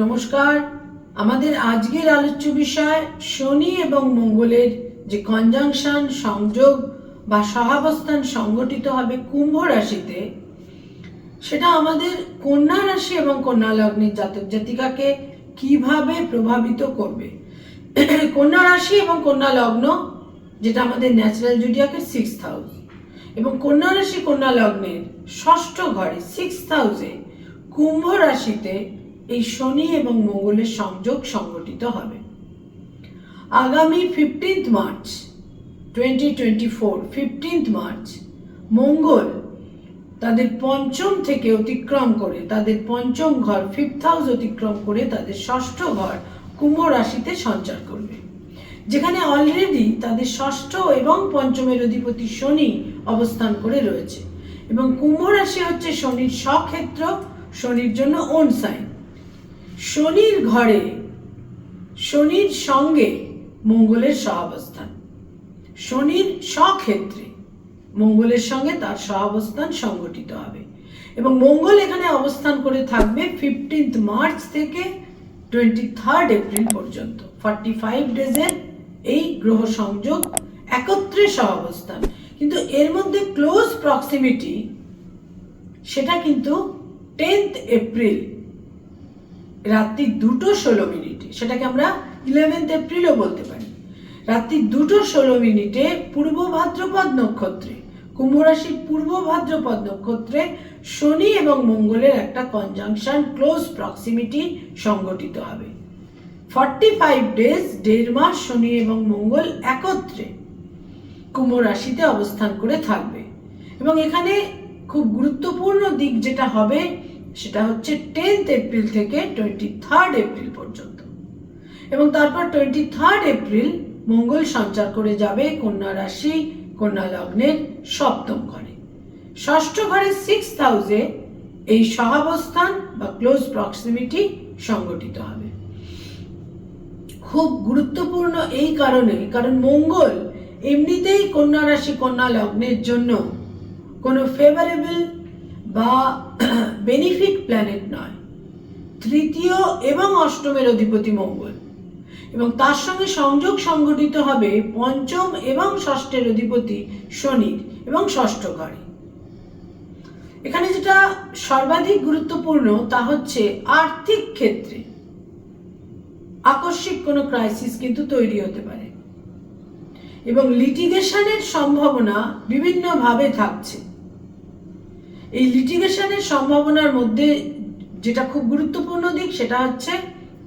নমস্কার। আমাদের আজকের আলোচ্য বিষয় শনি এবং মঙ্গলের যে কনজাংশন সংযোগ বা সহাবস্থান সংগঠিত হবে কুম্ভ রাশিতে, সেটা আমাদের কন্যা রাশি এবং কন্যা লগ্নের জাতক জাতিকাকে কীভাবে প্রভাবিত করবে? কন্যা রাশি এবং কন্যা লগ্ন, যেটা আমাদের ন্যাচারাল জুডিয়াকের সিক্স হাউস এবং কন্যা রাশি কন্যা লগ্নের ষষ্ঠ ঘরে সিক্স হাউসে কুম্ভ রাশিতে এই শনি এবং মঙ্গলের সংযোগ সংগঠিত হবে। আগামী fifteenth March twenty twenty four March মঙ্গল তাদের পঞ্চম থেকে অতিক্রম করে, তাদের পঞ্চম ঘর ফিফথ হাউস অতিক্রম করে তাদের ষষ্ঠ ঘর কুম্ভ রাশিতে সঞ্চার করবে। যেখানে অলরেডি তাদের ষষ্ঠ এবং পঞ্চমের অধিপতি শনি অবস্থান করে রয়েছে। এবং কুম্ভ রাশি হচ্ছে শনির স্বক্ষেত্র শনির জন্য ওন সাইন শনির ঘরে, শনির সঙ্গে মঙ্গলের সহাবস্থান। শনির স্বক্ষেত্রে মঙ্গলের সঙ্গে তার সহাবস্থান সংগঠিত হবে। এবং মঙ্গল এখানে অবস্থান করে থাকবে ফিফটিন্থ মার্চ থেকে টোয়েন্টি থার্ড এপ্রিল পর্যন্ত। ফর্টি ফাইভ ডেজের এই গ্রহ সংযোগ একত্রে সহাবস্থান। কিন্তু এর মধ্যে ক্লোজ প্রক্সিমিটি সেটা কিন্তু টেন্থ এপ্রিল রাত্রি দুটো ষোলো মিনিটে, সেটাকে আমরা ইলেভেন্থ এপ্রিলও বলতে পারি। রাত্রি দুটো ষোলো মিনিটে পূর্ব ভাদ্রপদ নক্ষত্রে, কুম্ভ রাশির পূর্ব ভাদ্রপদ নক্ষত্রে শনি এবং মঙ্গলের একটা কনজাংশন ক্লোজ প্রক্সিমিটি সংগঠিত হবে। ফর্টি ফাইভ ডেজ দেড় মাস শনি এবং মঙ্গল একত্রে কুম্ভ রাশিতে অবস্থান করে থাকবে। এবং এখানে খুব গুরুত্বপূর্ণ দিক যেটা হবে সেটা হচ্ছে টেন্থ এপ্রিল থেকে টোয়েন্টি থার্ড এপ্রিল পর্যন্ত। এবং তারপর টোয়েন্টি থার্ড এপ্রিল মঙ্গল সঞ্চার করে যাবে কন্যা রাশি, কন্যা লগ্নের সপ্তম ঘরে। ষষ্ঠ ঘরে সিক্স হাউসে এই সহাবস্থান বা ক্লোজ প্রক্সিমিটি সংগঠিত হবে। খুব গুরুত্বপূর্ণ এই কারণে, কারণ মঙ্গল এমনিতেই কন্যা রাশি, কন্যা লগ্নের জন্য কোনো ফেভারেবল বা বেনিফিট প্ল্যানেট নয়। তৃতীয় এবং অষ্টমের অধিপতি মঙ্গল। এবং তার সঙ্গে সংযোগ সংগঠিত হবে পঞ্চম এবং ষষ্ঠের অধিপতি শনির এবং ষষ্ঠ ঘরে। এখানে যেটা সর্বাধিক গুরুত্বপূর্ণ তা হচ্ছে আর্থিক ক্ষেত্রে। আকস্মিক কোনো ক্রাইসিস কিন্তু তৈরি হতে পারে। এবং লিটিগেশনের সম্ভাবনা বিভিন্নভাবে থাকছে। এই লিটিগেশনের সম্ভাবনার মধ্যে যেটা খুব গুরুত্বপূর্ণ দিক, সেটা হচ্ছে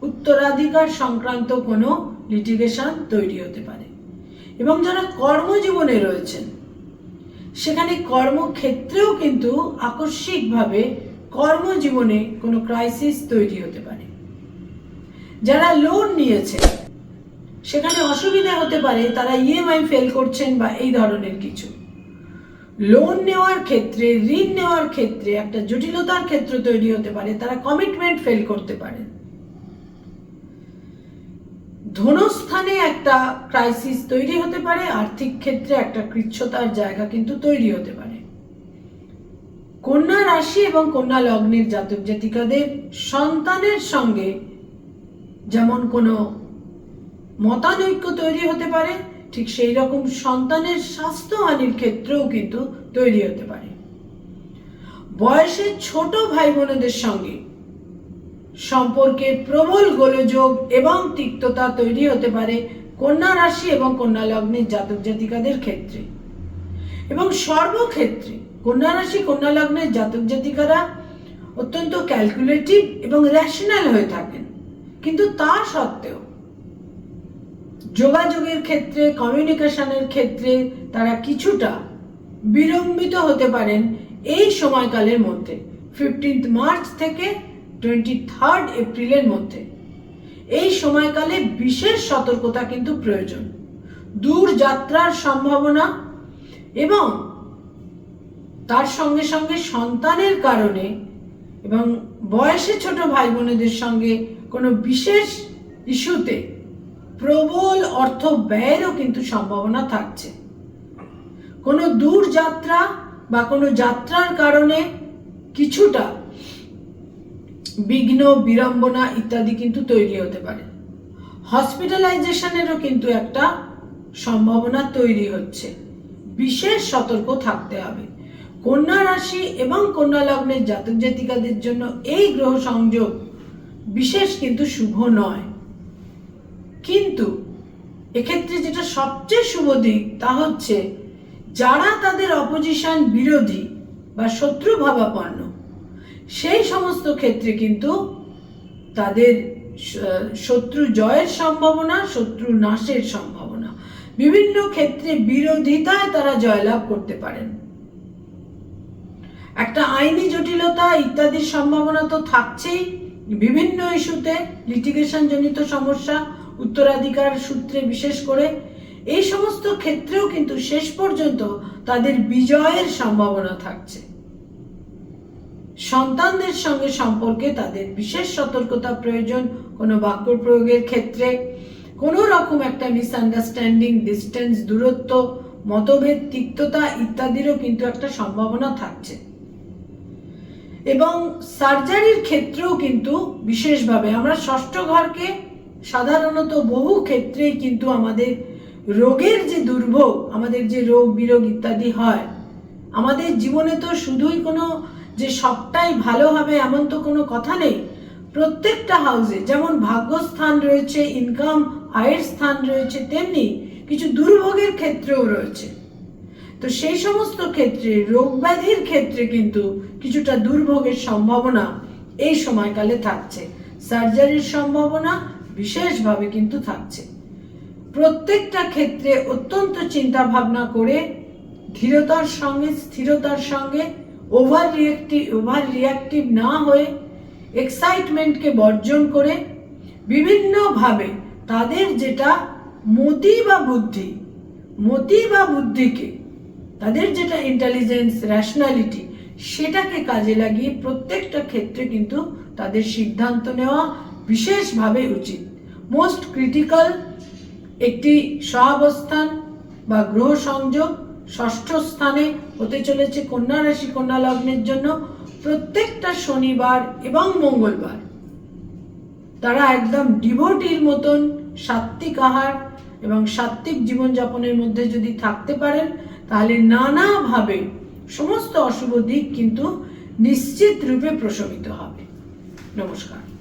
উত্তরাধিকার সংক্রান্ত কোনো লিটিগেশন তৈরি হতে পারে। এবং যারা কর্মজীবনে রয়েছেন, সেখানে কর্মক্ষেত্রেও কিন্তু আকস্মিকভাবে কর্মজীবনে কোনো ক্রাইসিস তৈরি হতে পারে। যারা লোন নিয়েছে সেখানে অসুবিধা হতে পারে, তারা ইএমআই ফেল করছেন বা এই ধরনের কিছু। লোন নেওয়ার ক্ষেত্রে, ঋণ নেওয়ার ক্ষেত্রে একটা জটিলতার ক্ষেত্র তৈরি হতে পারে, তারা কমিটমেন্ট ফেল করতে পারেন ধনস্থানে একটা ক্রাইসিস তৈরি হতে পারে, আর্থিক ক্ষেত্রে একটা কৃচ্ছতার জায়গা কিন্তু তৈরি হতে পারে। কন্যা রাশি এবং কন্যা লগ্নের জাতক জাতিকাদের সন্তানের সঙ্গে যেমন কোনো মতানৈক্য তৈরি হতে পারে ঠিক সেই রকম সন্তানের স্বাস্থ্যহানির ক্ষেত্রেও কিন্তু তৈরি হতে পারে। বয়সের ছোট ভাই বোনেদের সঙ্গে সম্পর্কে প্রবল গোলযোগ এবং তিক্ততা তৈরি হতে পারে কন্যা রাশি এবং কন্যা লগ্নের জাতক জাতিকাদের ক্ষেত্রে। এবং সর্বক্ষেত্রে কন্যা রাশি, কন্যা লগ্নের জাতক জাতিকারা অত্যন্ত ক্যালকুলেটিভ এবং র্যাশনাল হয়ে থাকেন। কিন্তু তা সত্ত্বেও যোগাযোগের ক্ষেত্রে কমিউনিকেশনের ক্ষেত্রে তারা কিছুটা বিলম্বিত হতে পারেন এই সময়কালের মধ্যে ফিফটিন্থ মার্চ থেকে টোয়েন্টি থার্ড এপ্রিলের মধ্যে। এই সময়কালে বিশেষ সতর্কতা কিন্তু প্রয়োজন। দূর যাত্রার সম্ভাবনা এবং তার সঙ্গে সঙ্গে সন্তানের কারণে এবং বয়সে ছোট ভাই বোনেদের সঙ্গে কোনো বিশেষ ইস্যুতে প্রবল অর্থ ব্যয়েরও কিন্তু সম্ভাবনা থাকছে। কোনো দূর যাত্রা বা কোনো যাত্রার কারণে কিছুটা বিঘ্ন, বিড়ম্বনা ইত্যাদি কিন্তু তৈরি হতে পারে। হসপিটালাইজেশনেরও কিন্তু একটা সম্ভাবনা তৈরি হচ্ছে। বিশেষ সতর্ক থাকতে হবে। কন্যা রাশি এবং কন্যা লগ্নের জাতক জাতিকাদের জন্য এই গ্রহ সংযোগ বিশেষ কিন্তু শুভ নয়। কিন্তু এক্ষেত্রে যেটা সবচেয়ে শুভ দিক তা হচ্ছে যারা তাদের অপোজিশন বিরোধী বা শত্রু ভাবাপন্ন, সেই সমস্ত ক্ষেত্রে কিন্তু তাদের শত্রু জয়ের সম্ভাবনা, শত্রু নাশের সম্ভাবনা। বিভিন্ন ক্ষেত্রে বিরোধিতায় তারা জয়লাভ করতে পারেন। একটা আইনি জটিলতা ইত্যাদির সম্ভাবনা তো থাকছেই। বিভিন্ন ইস্যুতে লিটিগেশন জনিত সমস্যা উত্তরাধিকার সূত্রে বিশেষ করে, এই সমস্ত ক্ষেত্রেও কিন্তু শেষ পর্যন্ত তাদের বিজয়ের সম্ভাবনা থাকছে। সন্তানদের সঙ্গে সম্পর্কে তাদের বিশেষ সতর্কতা প্রয়োজন কোনো বাক্য প্রয়োগের ক্ষেত্রে। কোনো রকম একটা মিসআন্ডারস্ট্যান্ডিং ডিস্টেন্স দূরত্ব, মতভেদ, তিক্ততা ইত্যাদিরও কিন্তু একটা সম্ভাবনা থাকছে। এবং সার্জারির ক্ষেত্রেও কিন্তু বিশেষভাবে আমরা ষষ্ঠ ঘরকে সাধারণত বহু ক্ষেত্রেই কিন্তু আমাদের রোগের যে দুর্ভোগ, আমাদের যে রোগ বিরোগ ইত্যাদি হয়, আমাদের জীবনে তো শুধুই কোনো যে সবটাই ভালো হবে এমন তো কোনো কথা নেই। প্রত্যেকটা হাউসে যেমন ভাগ্যস্থান রয়েছে ইনকাম আয়ের স্থান রয়েছে, তেমনি কিছু দুর্ভোগের ক্ষেত্রেও রয়েছে। তো সেই সমস্ত ক্ষেত্রে, রোগ ব্যাধির ক্ষেত্রে কিন্তু কিছুটা দুর্ভোগের সম্ভাবনা এই সময়কালে থাকছে। সার্জারির সম্ভাবনা বিশেষভাবে কিন্তু থাকছে। প্রত্যেকটা ক্ষেত্রে অত্যন্ত চিন্তা ভাবনা করে ধীরতার সঙ্গে, স্থিরতার সঙ্গে ওভার রিয়াক্টিভ ওভার রিয়াক্টিভ না হয়ে এক্সাইটমেন্টকে বর্জন করে বিভিন্নভাবে তাদের যেটা মতি বা বুদ্ধি, মতি বা বুদ্ধিকে, তাদের যেটা ইন্টেলিজেন্স র্যাশনালিটি সেটাকে কাজে লাগিয়ে প্রত্যেকটা ক্ষেত্রে কিন্তু তাদের সিদ্ধান্ত নেওয়া বিশেষভাবে উচিত। মোস্ট ক্রিটিক্যাল একটি সহাবস্থান বা গ্রহ সংযোগ ষষ্ঠ স্থানে হতে চলেছে কন্যা রাশি কন্যা লগ্নের জন্য প্রত্যেকটা শনিবার এবং মঙ্গলবার। তারা একদম ডিভোটির মতন সাত্বিক আহার এবং সাত্বিক জীবনযাপনের মধ্যে যদি থাকতে পারেন, তাহলে নানাভাবে সমস্ত অশুভ দিক কিন্তু নিশ্চিত রূপে প্রশমিত হবে। নমস্কার।